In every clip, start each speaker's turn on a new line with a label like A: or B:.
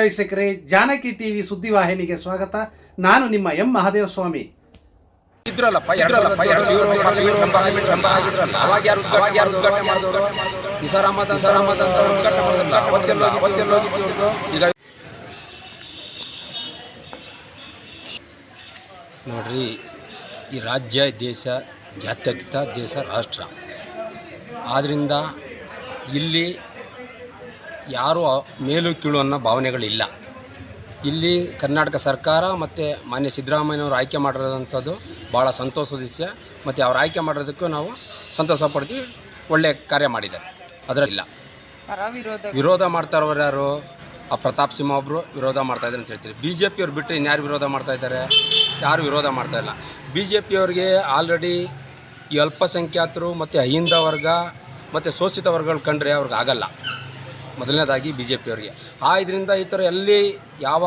A: ವೀಕ್ಷಕರೇ ಜಾನಕಿ ಟಿವಿ ಸುದ್ದಿವಾಹಿನಿಗೆ ಸ್ವಾಗತ ನಾನು ನಿಮ್ಮ ಎಂ ಮಹಾದೇವ ಸ್ವಾಮಿ
B: ಇದ್ರಲ್ಲಪ್ಪ ಅವಾಗ ಯಾರು ಅವಾಗ ಯಾರು ಉದ್ಘಾಟನೆ ಉದ್ಘಾಟನೆ ಮಾಡಿದ್ರಲ್ಲ ಅವತ್ತೆಲ್ಲ ಅವತ್ತೆಲ್ಲ ಈಗ ನೋಡ್ರಿ ಈ ರಾಜ್ಯ ದೇಶ ಜಾತ್ಯತೀತ ದೇಶ ರಾಷ್ಟ್ರ ಆದ್ರಿಂದ ಇಲ್ಲಿ ಯಾರು ಮೇಲು ಕೀಳು ಅನ್ನೋ ಭಾವನೆಗಳಿಲ್ಲ. ಇಲ್ಲಿ ಕರ್ನಾಟಕ ಸರ್ಕಾರ ಮತ್ತು ಮಾನ್ಯ ಸಿದ್ದರಾಮಯ್ಯನವರು ಆಯ್ಕೆ ಮಾಡಿರೋದಂಥದ್ದು ಭಾಳ ಸಂತೋಷದ ವಿಷಯ. ಮತ್ತು ಅವ್ರು ಆಯ್ಕೆ ಮಾಡಿರೋದಕ್ಕೂ ನಾವು ಸಂತೋಷ ಪಡ್ತೀವಿ ಒಳ್ಳೆಯ ಕಾರ್ಯ ಮಾಡಿದ್ದಾರೆ. ಅದರಲ್ಲಿಲ್ಲ.
C: ವಿರೋಧ
B: ವಿರೋಧ ಮಾಡ್ತಾ ಇರೋರು ಯಾರು? ಆ ಪ್ರತಾಪ್ ಸಿಂಹ ಒಬ್ಬರು ವಿರೋಧ ಮಾಡ್ತಾ ಇದ್ದಾರೆ ಅಂತ ಹೇಳ್ತೀರಿ. ಬಿ ಜೆ ಪಿಯವ್ರು ಬಿಟ್ಟರೆ ಇನ್ಯಾರು ವಿರೋಧ ಮಾಡ್ತಾ ಇದ್ದಾರೆ? ಯಾರು ವಿರೋಧ ಮಾಡ್ತಾ ಇಲ್ಲ. ಬಿ ಜೆ ಪಿಯವ್ರಿಗೆ ಆಲ್ರೆಡಿ ಈ ಅಲ್ಪಸಂಖ್ಯಾತರು ಮತ್ತು ಅಹಿಂದ ವರ್ಗ ಮತ್ತು ಶೋಷಿತ ವರ್ಗಗಳು ಕಂಡ್ರೆ ಅವ್ರಿಗೆ ಆಗಲ್ಲ. ಮೊದಲನೇದಾಗಿ ಬಿ ಜೆ ಪಿಯವರಿಗೆ ಆ ಇದರಿಂದ ಈ ಥರ ಎಲ್ಲಿ ಯಾವ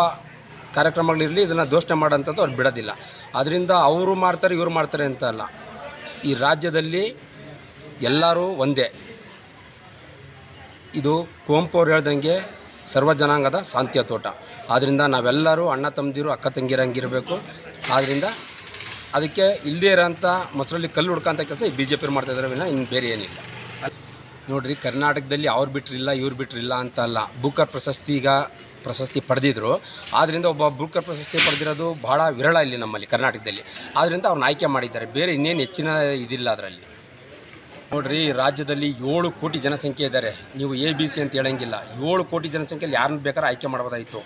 B: ಕಾರ್ಯಕ್ರಮಗಳಿರಲಿ ಇದನ್ನು ದೋಷಣೆ ಮಾಡೋಂಥದ್ದು ಅವ್ರು ಬಿಡೋದಿಲ್ಲ. ಅದರಿಂದ ಅವರು ಮಾಡ್ತಾರೆ, ಇವರು ಮಾಡ್ತಾರೆ ಅಂತ ಅಲ್ಲ. ಈ ರಾಜ್ಯದಲ್ಲಿ ಎಲ್ಲರೂ ಒಂದೇ. ಇದು ಕುವೆಂಪು ಅವ್ರು ಹೇಳ್ದಂಗೆ ಸರ್ವ ಜನಾಂಗದ ಶಾಂತಿಯ ತೋಟ. ಆದ್ದರಿಂದ ನಾವೆಲ್ಲರೂ ಅಣ್ಣ ತಮ್ಮದಿರು, ಅಕ್ಕ ತಂಗಿರಂಗಿರಬೇಕು ಆದ್ದರಿಂದ ಅದಕ್ಕೆ ಇಲ್ಲದೇ ಇರೋಂಥ ಮೊಸರಲ್ಲಿ ಕಲ್ಲು ಹುಡ್ಕೋಂಥ ಕೆಲಸ ಈ ಬಿ ಜೆ ಪಿ ಮಾಡ್ತಾ ಇದ್ದಾರೆ ವಿನ ಇನ್ನು ಬೇರೆ ಏನಿಲ್ಲ. ನೋಡ್ರಿ, ಕರ್ನಾಟಕದಲ್ಲಿ ಅವ್ರು ಬಿಟ್ಟರಿಲ್ಲ ಇವ್ರು ಬಿಟ್ಟಿರಲಿಲ್ಲ ಅಂತ ಅಲ್ಲ. ಬುಕರ್ ಪ್ರಶಸ್ತಿ ಈಗ ಪ್ರಶಸ್ತಿ ಪಡೆದಿದ್ರು. ಆದ್ದರಿಂದ ಒಬ್ಬ ಬುಕರ್ ಪ್ರಶಸ್ತಿ ಪಡೆದಿರೋದು ಭಾಳ ವಿರಳ ಇಲ್ಲಿ ನಮ್ಮಲ್ಲಿ ಕರ್ನಾಟಕದಲ್ಲಿ. ಆದ್ದರಿಂದ ಅವ್ರನ್ನ ಆಯ್ಕೆ ಮಾಡಿದ್ದಾರೆ. ಬೇರೆ ಇನ್ನೇನು ಹೆಚ್ಚಿನ ಇದಿಲ್ಲ ಅದರಲ್ಲಿ. ನೋಡ್ರಿ ರಾಜ್ಯದಲ್ಲಿ ಏಳು ಕೋಟಿ ಜನಸಂಖ್ಯೆ ಇದ್ದಾರೆ. ನೀವು ಎ ಬಿ ಸಿ ಅಂತ ಹೇಳಂಗಿಲ್ಲ. ಏಳು ಕೋಟಿ ಜನಸಂಖ್ಯೆಯಲ್ಲಿ ಯಾರನ್ನ ಬೇಕಾದ್ರೆ ಆಯ್ಕೆ ಮಾಡ್ಬೋದಾಯಿತು.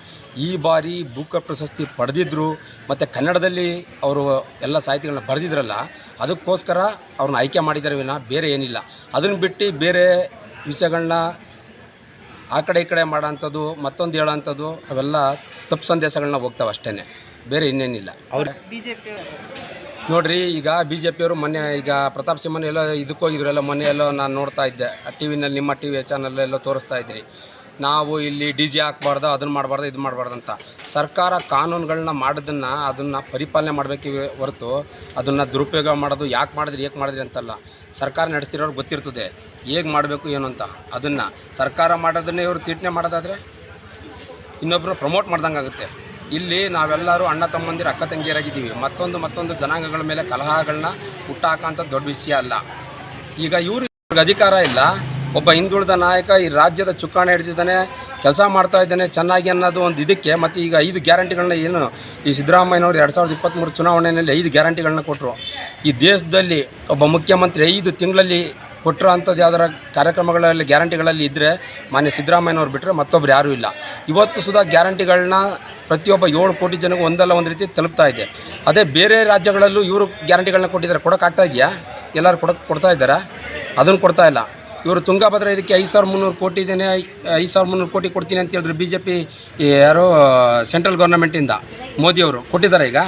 B: ಈ ಬಾರಿ ಬುಕ್ ಪ್ರಶಸ್ತಿ ಪಡೆದಿದ್ರು ಮತ್ತು ಕನ್ನಡದಲ್ಲಿ ಅವರು ಎಲ್ಲ ಸಾಹಿತಿಗಳನ್ನ ಬರೆದಿದ್ರಲ್ಲ ಅದಕ್ಕೋಸ್ಕರ ಅವ್ರನ್ನ ಆಯ್ಕೆ ಮಾಡಿದ್ದಾರೆ ವಿನ ಬೇರೆ ಏನಿಲ್ಲ. ಅದನ್ನು ಬಿಟ್ಟು ಬೇರೆ ವಿಷಯಗಳನ್ನ ಆ ಕಡೆ ಈ ಕಡೆ ಮಾಡೋಂಥದ್ದು ಮತ್ತೊಂದು ಹೇಳೋಂಥದ್ದು ಅವೆಲ್ಲ ತಪ್ಪು ಸಂದೇಶಗಳನ್ನ ಹೋಗ್ತಾವೆ ಅಷ್ಟೇ ಬೇರೆ ಇನ್ನೇನಿಲ್ಲ. ಅವ್ರು
C: ಬಿಜೆಪಿ
B: ನೋಡ್ರಿ, ಈಗ ಬಿ ಜೆ ಪಿಯವರು ಮೊನ್ನೆ, ಈಗ ಪ್ರತಾಪ್ ಸಿಂಹನ ಎಲ್ಲೋ ಇದಕ್ಕೆ ಹೋಗಿದ್ರು ಎಲ್ಲ ಮೊನ್ನೆ ಎಲ್ಲೋ ನಾನು ನೋಡ್ತಾ ಇದ್ದೆ. ಟಿ ವಿನಲ್ಲಿ ನಿಮ್ಮ ಟಿ ವಿ ಚಾನಲ್ ಎಲ್ಲೋ ತೋರಿಸ್ತಾ ಇದ್ರಿ. ನಾವು ಇಲ್ಲಿ ಡಿ ಜೆ ಹಾಕ್ಬಾರ್ದು, ಅದನ್ನು ಮಾಡಬಾರ್ದು ಇದು ಮಾಡಬಾರ್ದು ಅಂತ. ಸರ್ಕಾರ ಕಾನೂನುಗಳನ್ನ ಮಾಡೋದನ್ನು ಅದನ್ನು ಪರಿಪಾಲನೆ ಮಾಡಬೇಕೇ ಹೊರತು, ಅದನ್ನು ದುರುಪಯೋಗ ಮಾಡೋದು, ಯಾಕೆ ಮಾಡಿದ್ರಿ, ಏಕೆ ಮಾಡಿದ್ರಿ ಅಂತಲ್ಲ. ಸರ್ಕಾರ ನಡೆಸ್ತಿರೋರು ಗೊತ್ತಿರ್ತದೆ, ಹೇಗೆ ಮಾಡಬೇಕು, ಏನು ಅಂತ. ಅದನ್ನು ಸರ್ಕಾರ ಮಾಡೋದನ್ನೇ ಇವರು ತೀಟನೆ ಮಾಡೋದಾದರೆ ಇನ್ನೊಬ್ಬರು ಪ್ರಮೋಟ್ ಮಾಡ್ದಂಗೆ ಆಗುತ್ತೆ ಇಲ್ಲಿ ನಾವೆಲ್ಲರೂ ಅಣ್ಣ ತಮ್ಮಂದಿರು, ಅಕ್ಕ ತಂಗಿಯರಾಗಿದ್ದೀವಿ. ಮತ್ತೊಂದು ಮತ್ತೊಂದು ಜನಾಂಗಗಳ ಮೇಲೆ ಕಲಹಗಳನ್ನ ಹುಟ್ಟಾಕಂಥ ದೊಡ್ಡ ವಿಷಯ ಅಲ್ಲ. ಈಗ ಇವ್ರು ಇವ್ರಿಗೆ ಅಧಿಕಾರ ಇಲ್ಲ. ಒಬ್ಬ ಹಿಂದುಳಿದ ನಾಯಕ ಈ ರಾಜ್ಯದ ಚುಕ್ಕಾಣಿ ಹಿಡಿದಿದ್ದಾನೆ, ಕೆಲಸ ಮಾಡ್ತಾ ಇದ್ದಾನೆ ಚೆನ್ನಾಗಿ ಅನ್ನೋದು ಒಂದು ಇದಕ್ಕೆ, ಮತ್ತು ಈಗ ಐದು ಗ್ಯಾರಂಟಿಗಳನ್ನ ಏನು ಈ ಸಿದ್ದರಾಮಯ್ಯನವರು ಎರಡು ಸಾವಿರದ ಇಪ್ಪತ್ತ್ಮೂರು ಚುನಾವಣೆಯಲ್ಲಿ ಐದು ಗ್ಯಾರಂಟಿಗಳನ್ನ ಕೊಟ್ಟರು ಈ ದೇಶದಲ್ಲಿ ಒಬ್ಬ ಮುಖ್ಯಮಂತ್ರಿ ಐದು ತಿಂಗಳಲ್ಲಿ ಕೊಟ್ಟಿರೋ ಅಂಥದ್ದು ಯಾವ್ದಾರ ಕಾರ್ಯಕ್ರಮಗಳಲ್ಲಿ, ಗ್ಯಾರಂಟಿಗಳಲ್ಲಿ ಇದ್ದರೆ ಮಾನ್ಯ ಸಿದ್ದರಾಮಯ್ಯನವ್ರು ಬಿಟ್ಟರೆ ಮತ್ತೊಬ್ರು ಯಾರೂ ಇಲ್ಲ. ಇವತ್ತು ಸುಧಾ ಗ್ಯಾರಂಟಿಗಳನ್ನ ಪ್ರತಿಯೊಬ್ಬ ಏಳು ಕೋಟಿ ಜನಕ್ಕೂ ಒಂದಲ್ಲ ಒಂದು ರೀತಿ ತಲುಪ್ತಾ ಇದೆ. ಅದೇ ಬೇರೆ ರಾಜ್ಯಗಳಲ್ಲೂ ಇವರು ಗ್ಯಾರಂಟಿಗಳನ್ನ ಕೊಟ್ಟಿದ್ದಾರೆ. ಕೊಡೋಕ್ಕಾಗ್ತಾ ಇದೆಯಾ? ಎಲ್ಲರೂ ಕೊಡೋಕೆ ಕೊಡ್ತಾ ಇದ್ದಾರಾ? ಅದನ್ನು ಕೊಡ್ತಾ ಇಲ್ಲ. ಇವರು ತುಂಗಭದ್ರ ಇದಕ್ಕೆ ಐದು ಸಾವಿರ ಮುನ್ನೂರು ಕೋಟಿ ಇದ್ದೇನೆ, ಐದು ಸಾವಿರ ಮುನ್ನೂರು ಕೋಟಿ ಕೊಡ್ತೀನಿ ಅಂತ ಹೇಳಿದ್ರು ಬಿ ಜೆ ಪಿ ಯಾರೋ, ಸೆಂಟ್ರಲ್ ಗೌರ್ಮೆಂಟಿಂದ ಮೋದಿಯವರು. ಕೊಟ್ಟಿದ್ದಾರೆ ಈಗ?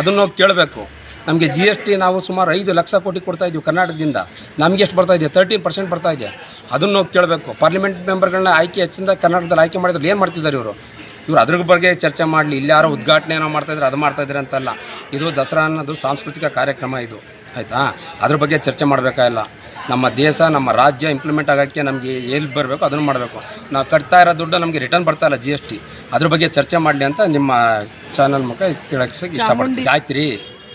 B: ಅದನ್ನು ಕೇಳಬೇಕು. ನಮಗೆ ಜಿ ಎಸ್ ಟಿ ನಾವು ಸುಮಾರು ಐದು ಲಕ್ಷ ಕೋಟಿ ಕೊಡ್ತಾ ಇದ್ದೀವಿ ಕರ್ನಾಟಕದಿಂದ. ನಮಗೆ ಎಷ್ಟು ಬರ್ತಾ ಇದೆ? ತರ್ಟೀನ್ ಪರ್ಸೆಂಟ್ ಬರ್ತಾ ಇದೆ. ಅದನ್ನು ನಾವು ಕೇಳಬೇಕು. ಪಾರ್ಲಿಮೆಂಟ್ ಮೆಂಬರ್ಗಳನ್ನ ಆಯ್ಕೆ ಹೆಚ್ಚಿಂದ ಕರ್ನಾಟಕದಲ್ಲಿ ಆಯ್ಕೆ ಮಾಡಿದ್ರು ಏನು ಮಾಡ್ತಿದ್ದಾರೆ ಇವರು? ಇವರು ಅದ್ರ ಬಗ್ಗೆ ಚರ್ಚೆ ಮಾಡಲಿ. ಇಲ್ಲಿ ಯಾರೋ ಉದ್ಘಾಟನೆ ಏನೋ ಮಾಡ್ತಾಯಿದ್ರೆ ಅದು ಮಾಡ್ತಾಯಿದ್ರೆ ಅಂತಲ್ಲ. ಇದು ದಸರಾ ಅನ್ನೋದು ಸಾಂಸ್ಕೃತಿಕ ಕಾರ್ಯಕ್ರಮ ಇದು. ಆಯಿತಾ? ಅದ್ರ ಬಗ್ಗೆ ಚರ್ಚೆ ಮಾಡಬೇಕಾಗಿಲ್ಲ ನಮ್ಮ ದೇಶ ನಮ್ಮ ರಾಜ್ಯ ಇಂಪ್ಲಿಮೆಂಟ್ ಆಗೋಕ್ಕೆ ನಮಗೆ ಎಲ್ಲಿ ಬರಬೇಕು ಅದನ್ನು ಮಾಡಬೇಕು. ನಾವು ಕಟ್ತಾ ಇರೋ ದುಡ್ಡು ನಮಗೆ ರಿಟರ್ನ್ ಬರ್ತಾ ಇಲ್ಲ ಜಿ ಎಸ್ ಟಿ ಅದ್ರ ಬಗ್ಗೆ ಚರ್ಚೆ ಮಾಡಲಿ ಅಂತ ನಿಮ್ಮ ಚಾನಲ್ ಮುಖ ತಿಳಕ್ಕೆ ಇಷ್ಟಪಡ್ತೀನಿ. ಆಯ್ತು ರೀ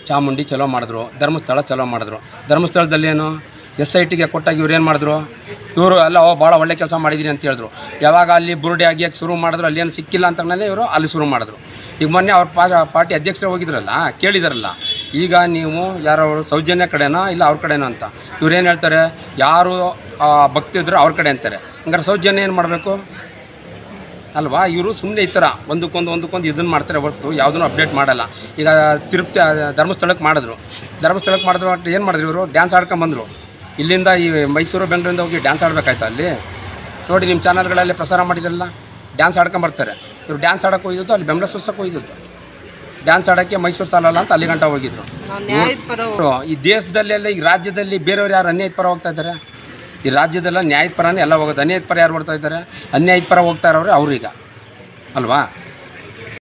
B: ಚಾಮುಂಡಿ ಚಲೋ ಮಾಡಿದ್ರು, ಧರ್ಮಸ್ಥಳ ಚಲೋ ಮಾಡಿದ್ರು. ಧರ್ಮಸ್ಥಳದಲ್ಲಿ ಏನು, ಎಸ್ ಐ ಟಿಗೆ ಕೊಟ್ಟಾಗ ಇವ್ರು ಏನು ಮಾಡಿದ್ರು, ಇವರು ಎಲ್ಲ ಭಾಳ ಒಳ್ಳೆ ಕೆಲಸ ಮಾಡಿದಿರಿ ಅಂತ ಹೇಳಿದ್ರು. ಯಾವಾಗ ಅಲ್ಲಿ ಬುರುಡೆ ಆಗಿಯಕ್ಕೆ ಶುರು ಮಾಡಿದ್ರು, ಅಲ್ಲಿ ಏನು ಸಿಕ್ಕಿಲ್ಲ ಅಂತನೇ ಇವರು ಅಲ್ಲಿ ಶುರು ಮಾಡಿದ್ರು. ಈಗ ಮೊನ್ನೆ ಅವ್ರ ಪಾರ್ಟಿ ಅಧ್ಯಕ್ಷರೇ ಹೋಗಿದ್ರಲ್ಲ, ಕೇಳಿದಾರಲ್ಲ, ಈಗ ನೀವು ಯಾರೋ ಅವರು ಸೌಜನ್ಯ ಕಡೆನೋ ಇಲ್ಲ ಅವ್ರ ಕಡೆನೋ ಅಂತ, ಇವ್ರು ಏನು ಹೇಳ್ತಾರೆ, ಯಾರು ಭಕ್ತಿ ಇದ್ರು ಅವ್ರ ಕಡೆ ಅಂತಾರೆ. ಹಂಗಾರೆ ಸೌಜನ್ಯ ಏನು ಮಾಡಬೇಕು? ಅಲ್ವಾ? ಇವರು ಸುಮ್ಮನೆ ಈ ಥರ ಒಂದಕ್ಕೊಂದು ಒಂದಕ್ಕೊಂದು ಇದನ್ನು ಮಾಡ್ತಾರೆ ಹೊರತು ಯಾವುದನ್ನು ಅಪ್ಡೇಟ್ ಮಾಡಲ್ಲ. ಈಗ ತಿರುಪತಿ ಧರ್ಮಸ್ಥಳಕ್ಕೆ ಮಾಡಿದ್ರು. ಧರ್ಮಸ್ಥಳಕ್ಕೆ ಮಾಡಿದ್ರು ಒಟ್ಟು ಏನು ಮಾಡಿದ್ರು ಇವರು? ಡ್ಯಾನ್ಸ್ ಆಡ್ಕೊಂಬಂದರು ಇಲ್ಲಿಂದ ಈ ಮೈಸೂರು ಬೆಂಗಳೂರಿಂದ ಹೋಗಿ ಡ್ಯಾನ್ಸ್ ಆಡಬೇಕಾಯ್ತು ಅಲ್ಲಿ? ನೋಡಿ ನಿಮ್ಮ ಚಾನಲ್ಗಳಲ್ಲಿ ಪ್ರಸಾರ ಮಾಡಿದ್ರಲ್ಲ ಡ್ಯಾನ್ಸ್ ಆಡ್ಕೊಂಬರ್ತಾರೆ ಇವರು ಡ್ಯಾನ್ಸ್ ಆಡೋಕೆ ಹೋಗಿದ್ದು ಅಲ್ಲಿ ಬೆಂಬಲ ಸೂರ್ಸಕ್ಕೆ ಹೋಗಿದ್ದು. ಡ್ಯಾನ್ಸ್ ಆಡೋಕ್ಕೆ ಮೈಸೂರು ಸಾಲಲ್ಲ ಅಂತ ಅಲ್ಲಿ ಗಂಟ ಹೋಗಿದ್ರು ಈ ದೇಶದಲ್ಲೆಲ್ಲ ಈ ರಾಜ್ಯದಲ್ಲಿ ಬೇರೆಯವ್ರು ಯಾರು ಅನ್ಯಾಯದ ಪರ ಹೋಗ್ತಾ ಇದ್ದಾರೆ? ಈ ರಾಜ್ಯದಲ್ಲ ನ್ಯಾಯದ ಪರನೇ ಎಲ್ಲ ಹೋಗೋದು ಅನ್ಯಾಯದ ಪರ ಯಾರು ಬರ್ತಾ ಇದ್ದಾರೆ? ಅನ್ಯಾಯದ ಪರ ಹೋಗ್ತಾ ಇರೋರು ಅವ್ರೀಗ ಅಲ್ವಾ?